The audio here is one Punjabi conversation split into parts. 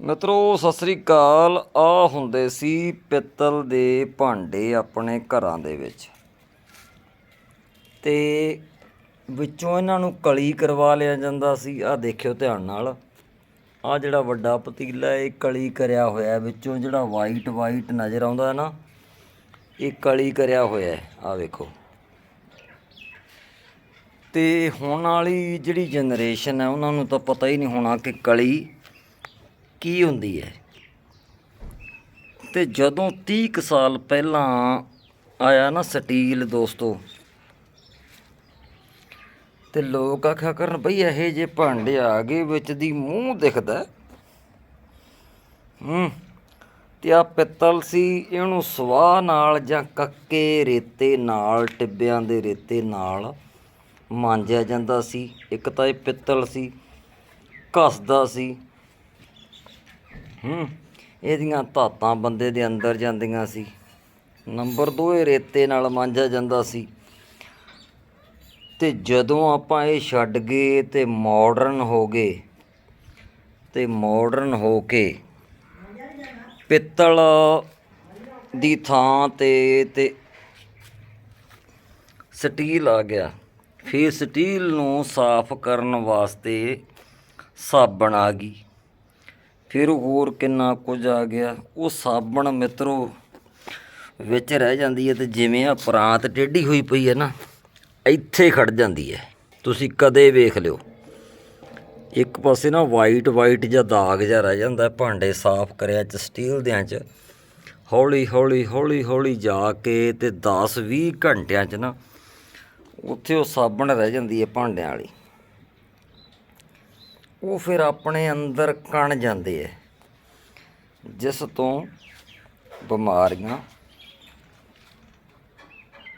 ਮਿੱਤਰੋ, ਸਤਿ ਸ੍ਰੀ ਅਕਾਲ। ਆ ਹੁੰਦੇ ਸੀ ਪਿੱਤਲ ਦੇ ਭਾਂਡੇ ਆਪਣੇ ਘਰਾਂ ਦੇ ਵਿੱਚ। ਤੇ ਵਿੱਚੋਂ ਇਹਨਾਂ ਨੂੰ ਕਲੀ ਕਰਵਾ ਲਿਆ ਜਾਂਦਾ ਸੀ। ਆ ਦੇਖਿਓ ਧਿਆਨ ਨਾਲ। ਆ ਜਿਹੜਾ ਵੱਡਾ ਪਤੀਲਾ ਇਹ ਕਲੀ ਕਰਿਆ ਹੋਇਆ ਵਿੱਚੋਂ ਜਿਹੜਾ ਵਾਈਟ ਵਾਈਟ ਨਜ਼ਰ ਆਉਂਦਾ ਹੈ ਨਾ, ਇਹ ਕਲੀ ਕਰਿਆ ਹੋਇਆ ਹੈ। ਆ ਵੇਖੋ। ਤੇ ਹੁਣ ਵਾਲੀ ਜਿਹੜੀ ਜਨਰੇਸ਼ਨ ਹੈ, ਉਹਨਾਂ ਨੂੰ ਤਾਂ ਪਤਾ ਹੀ ਨਹੀਂ ਹੋਣਾ ਕਿ ਕਲੀ ਕੀ ਹੁੰਦੀ ਹੈ ਤੇ ਜਦੋਂ 30 ਕੁ ਸਾਲ ਪਹਿਲਾਂ ਆਇਆ ਨਾ ਸਟੀਲ ਦੋਸਤੋ, ਤੇ ਲੋਕ ਆਖਿਆ ਕਰਨ, ਬਈ ਇਹ ਜੇ ਭਾਂਡੇ ਆ ਗਏ ਵਿੱਚ ਦੀ ਮੂੰਹ ਦਿਖਦਾ ਹੈ। ਹੂੰ, ਤੇ ਆ ਪਿੱਤਲ ਸੀ, ਇਹਨੂੰ ਸਵਾਹ ਨਾਲ ਜਾਂ ਕੱਕੇ ਰੇਤੇ ਨਾਲ, ਟਿੱਬਿਆਂ ਦੇ ਰੇਤੇ ਨਾਲ ਮਾਂਜਿਆ ਜਾਂਦਾ ਸੀ ਇੱਕ ਤਾਂ ਇਹ ਪਿੱਤਲ ਸੀ, ਘਸਦਾ ਸੀ ਹੂੰ, ਇਹਦੀਆਂ ਧਾਤਾਂ ਬੰਦੇ ਦੇ ਅੰਦਰ ਜਾਂਦੀਆਂ ਸੀ। ਨੰਬਰ 2 ਇਹ ਰੇਤੇ ਨਾਲ ਮਾਂਜਿਆ ਜਾਂਦਾ ਸੀ। ਤੇ ਜਦੋਂ ਆਪਾਂ ਇਹ ਛੱਡ ਗਏ ਤੇ ਮਾਡਰਨ ਹੋ ਗਏ, ਤੇ ਮਾਡਰਨ ਹੋ ਕੇ ਪਿੱਤਲ ਦੀ ਥਾਂ ਤੇ ਤੇ ਸਟੀਲ ਆ ਗਿਆ। ਫਿਰ ਸਟੀਲ ਨੂੰ ਸਾਫ਼ ਕਰਨ ਵਾਸਤੇ ਸਾਬਣ ਆ ਗਈ। ਫਿਰ ਹੋਰ ਕਿੰਨਾ ਕੁਝ ਆ ਗਿਆ। ਉਹ ਸਾਬਣ ਮਿੱਤਰੋ, ਵਿੱਚ ਰਹਿ ਜਾਂਦੀ ਹੈ ਤੇ ਜਿਵੇਂ ਆ ਪ੍ਰਾਂਤ ਟੇਢੀ ਹੋਈ ਪਈ ਹੈ ਨਾ, ਇੱਥੇ ਖੜ ਜਾਂਦੀ ਹੈ। ਤੁਸੀਂ ਕਦੇ ਵੇਖ ਲਿਓ। ਇੱਕ ਪਾਸੇ ਨਾ ਵਾਈਟ ਵਾਈਟ ਜਿਹਾ ਦਾਗ ਜਿਹਾ ਰਹਿ ਜਾਂਦਾ ਭਾਂਡੇ ਸਾਫ਼ ਕਰਿਆ ਚ ਸਟੀਲ ਦਿਆਂ ਚ। ਹੌਲੀ ਹੌਲੀ ਹੌਲੀ ਹੌਲੀ ਜਾ ਕੇ ਤੇ 10 20 ਘੰਟਿਆਂ ਚ ਨਾ, ਉੱਥੇ ਉਹ ਸਾਬਣ ਰਹਿ ਜਾਂਦੀ ਹੈ ਭਾਂਡਿਆਂ ਵਾਲੀ। ਉਹ ਫਿਰ ਆਪਣੇ ਅੰਦਰ ਕਣ ਜਾਂਦੇ ਐ, ਜਿਸ ਤੋਂ ਬਿਮਾਰੀਆਂ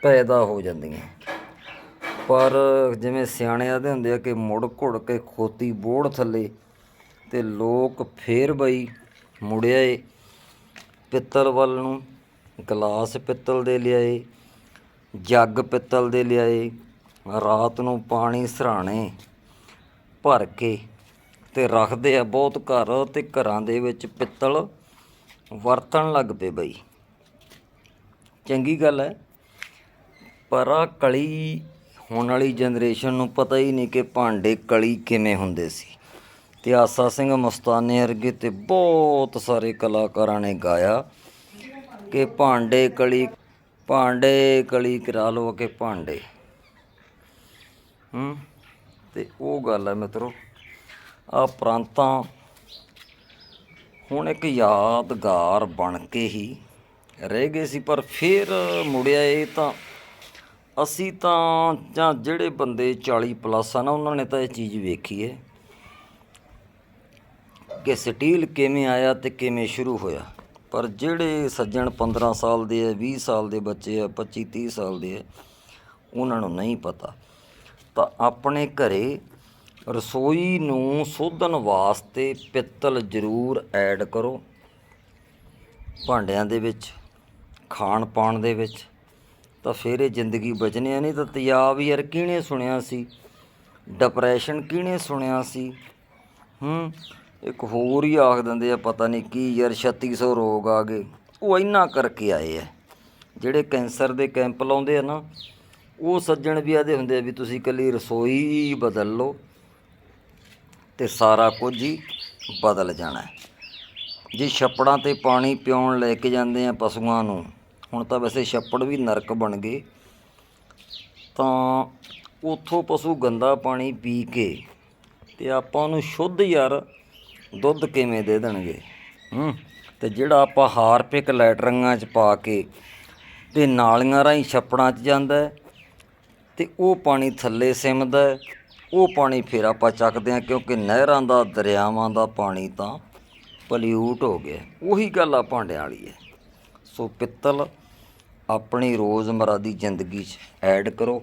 ਪੈਦਾ ਹੋ ਜਾਂਦੀਆਂ। ਪਰ ਜਿਵੇਂ ਸਿਆਣੇ ਆਦੇ ਹੁੰਦੇ ਆ ਕਿ ਮੁੜ ਘੁੜ ਕੇ ਖੋਤੀ ਬੋੜ ਥੱਲੇ ਤੇ ਲੋਕ ਫੇਰ ਬਈ ਮੁੜਿਆਏ ਪਿੱਤਲ ਵੱਲ ਨੂੰ ਗਲਾਸ ਪਿੱਤਲ ਦੇ ਲਿਆਏ, ਜੱਗ ਪਿੱਤਲ ਦੇ ਲਿਆਏ, ਰਾਤ ਨੂੰ ਪਾਣੀ ਸਰਾਣੇ ਭਰ ਕੇ ਤੇ ਰੱਖਦੇ ਆ ਬਹੁਤ ਘਰ ਤੇ ਘਰਾਂ ਦੇ ਵਿੱਚ ਪਿੱਤਲ ਵਰਤਣ ਲੱਗ ਪਏ ਬਈ। ਚੰਗੀ ਗੱਲ ਹੈ। ਪਰ ਆ ਕਲੀ ਹੋਣ ਵਾਲੀ ਜਨਰੇਸ਼ਨ ਨੂੰ ਪਤਾ ਹੀ ਨਹੀਂ ਕਿ ਭਾਂਡੇ ਕਲੀ ਕਿਵੇਂ ਹੁੰਦੇ ਸੀ। ਤੇ ਆਸਾ ਸਿੰਘ ਮਸਤਾਨੇ ਵਰਗੇ ਤੇ ਬਹੁਤ ਸਾਰੇ ਕਲਾਕਾਰਾਂ ਨੇ ਗਾਇਆ ਕਿ ਭਾਂਡੇ ਕਲੀ ਭਾਂਡੇ ਕਲੀ ਕਰਾ ਲਓ ਕਿ ਭਾਂਡੇ। ਹੂੰ, ਤੇ ਉਹ ਗੱਲ ਹੈ ਮਿੱਤਰੋ। ਪ੍ਰਾਂਤਾਂ। ਹੁਣ ਇੱਕ ਯਾਦਗਾਰ ਬਣ ਕੇ ਹੀ ਰਹਿ ਗਏ ਸੀ, ਪਰ ਫਿਰ ਮੁੜਿਆ ਇਹ ਤਾਂ ਅਸੀਂ ਤਾਂ ਜਾਂ ਜਿਹੜੇ ਬੰਦੇ 40 ਪਲੱਸ ਆ ਨਾ ਉਹਨਾਂ ਨੇ ਤਾਂ ਇਹ ਚੀਜ਼ ਵੇਖੀ ਹੈ ਕਿ ਸਟੀਲ ਕਿਵੇਂ ਆਇਆ ਤੇ ਕਿਵੇਂ ਸ਼ੁਰੂ ਹੋਇਆ। ਪਰ ਜਿਹੜੇ ਸੱਜਣ 15 ਸਾਲ ਦੇ ਆ 20 ਸਾਲ ਦੇ ਬੱਚੇ ਆ 25 30 ਸਾਲ ਦੇ ਆ ਉਹਨਾਂ ਨੂੰ ਨਹੀਂ ਪਤਾ। ਤਾਂ ਆਪਣੇ ਘਰੇ ਰਸੋਈ ਨੂੰ ਸੋਧਣ ਵਾਸਤੇ ਪਿੱਤਲ ਜ਼ਰੂਰ ਐਡ ਕਰੋ। ਭਾਂਡਿਆਂ ਦੇ ਵਿੱਚ, ਖਾਣ ਪਾਣ ਦੇ ਵਿੱਚ। ਤਾਂ ਫਿਰ ਇਹ ਜ਼ਿੰਦਗੀ ਬਚਣੀ ਆ, ਨਹੀਂ ਤਾਂ ਤਿਆਬ ਯਾਰ ਕਿਹਨੇ ਸੁਣਿਆ ਸੀ? ਡਿਪਰੈਸ਼ਨ ਕਿਹਨੇ ਸੁਣਿਆ ਸੀ? ਹੂੰ, ਇੱਕ ਹੋਰ ਹੀ ਆਖ ਦਿੰਦੇ ਆ, ਪਤਾ ਨਹੀਂ ਕੀ ਯਾਰ 3600 ਰੋਗ ਆ ਗਏ। ਉਹ ਇੰਨਾ ਕਰਕੇ ਆਏ ਆ। ਜਿਹੜੇ ਕੈਂਸਰ ਦੇ ਕੈਂਪ ਲਾਉਂਦੇ ਆ ਨਾ, ਉਹ ਸੱਜਣ ਵੀ ਆਦੇ ਹੁੰਦੇ ਆ ਵੀ ਤੁਸੀਂ ਇਕੱਲੀ ਰਸੋਈ ਬਦਲ ਲਓ। ਤੇ ਸਾਰਾ ਕੁਝ ਹੀ ਬਦਲ ਜਾਣਾ ਜੇ ਛੱਪੜਾਂ ਤੇ ਪਾਣੀ ਪਿਉਣ ਲੈ ਕੇ ਜਾਂਦੇ ਆ ਪਸ਼ੂਆਂ ਨੂੰ, ਹੁਣ ਤਾਂ ਵੈਸੇ ਛੱਪੜ ਵੀ ਨਰਕ ਬਣ ਗਏ, ਤਾਂ ਉਥੋਂ ਪਸ਼ੂ ਗੰਦਾ ਪਾਣੀ ਪੀ ਕੇ ਤੇ ਆਪਾਂ ਨੂੰ ਸ਼ੁੱਧ ਯਾਰ ਦੁੱਧ ਕਿਵੇਂ ਦੇ ਦੇਣਗੇ? ਹੂੰ, ਤੇ ਜਿਹੜਾ ਆਪਾਂ ਹਾਰਪਿਕ ਲੈਟਰਿੰਗਾਂ 'ਚ ਪਾ ਕੇ ਤੇ ਨਾਲੀਆਂ ਰਾਹੀਂ ਛੱਪੜਾਂ 'ਚ ਜਾਂਦਾ ਹੈ ਤੇ ਉਹ ਪਾਣੀ ਥੱਲੇ ਸਿਮਦਾ ਉਹ ਪਾਣੀ ਫਿਰ ਆਪਾਂ ਚੱਕਦੇ ਹਾਂ ਕਿਉਂਕਿ ਨਹਿਰਾਂ ਦਾ, ਦਰਿਆਵਾਂ ਦਾ ਪਾਣੀ ਤਾਂ ਪਲਿਊਟ ਹੋ ਗਿਆ। ਉਹੀ ਗੱਲ ਆ ਭਾਂਡਿਆਂ ਵਾਲੀ ਹੈ। ਸੋ ਪਿੱਤਲ, ਆਪਣੀ ਰੋਜ਼ਮਰਾ ਦੀ ਜ਼ਿੰਦਗੀ 'ਚ ਐਡ ਕਰੋ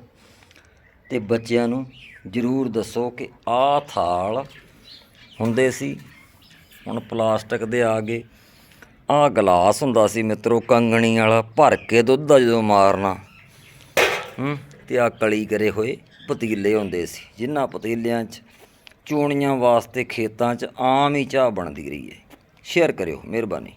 ਤੇ ਬੱਚਿਆਂ ਨੂੰ ਜ਼ਰੂਰ ਦੱਸੋ ਕਿ ਆਹ ਥਾਲ ਹੁੰਦੇ ਸੀ, ਹੁਣ ਪਲਾਸਟਿਕ ਦੇ ਆ ਗਏ। ਆਹ ਗਲਾਸ ਹੁੰਦਾ ਸੀ ਮਿੱਤਰੋ, ਕੰਗਣੀ ਵਾਲਾ, ਭਰ ਕੇ ਦੁੱਧ ਦਾ ਜਦੋਂ ਮਾਰਨਾ। ਹੂੰ, ਤੇ ਆ ਕਲੀ ਕਰੇ ਹੋਏ। ਪਤੀਲੇ ਹੁੰਦੇ ਸੀ ਜਿਨ੍ਹਾਂ ਪਤੀਲਿਆਂ 'ਚ, ਚੂਣੀਆਂ ਵਾਸਤੇ ਖੇਤਾਂ 'ਚ ਆਮ ਹੀ ਚਾਹ ਬਣਦੀ ਰਹੀ ਹੈ ਸ਼ੇਅਰ ਕਰਿਓ, ਮਿਹਰਬਾਨੀ।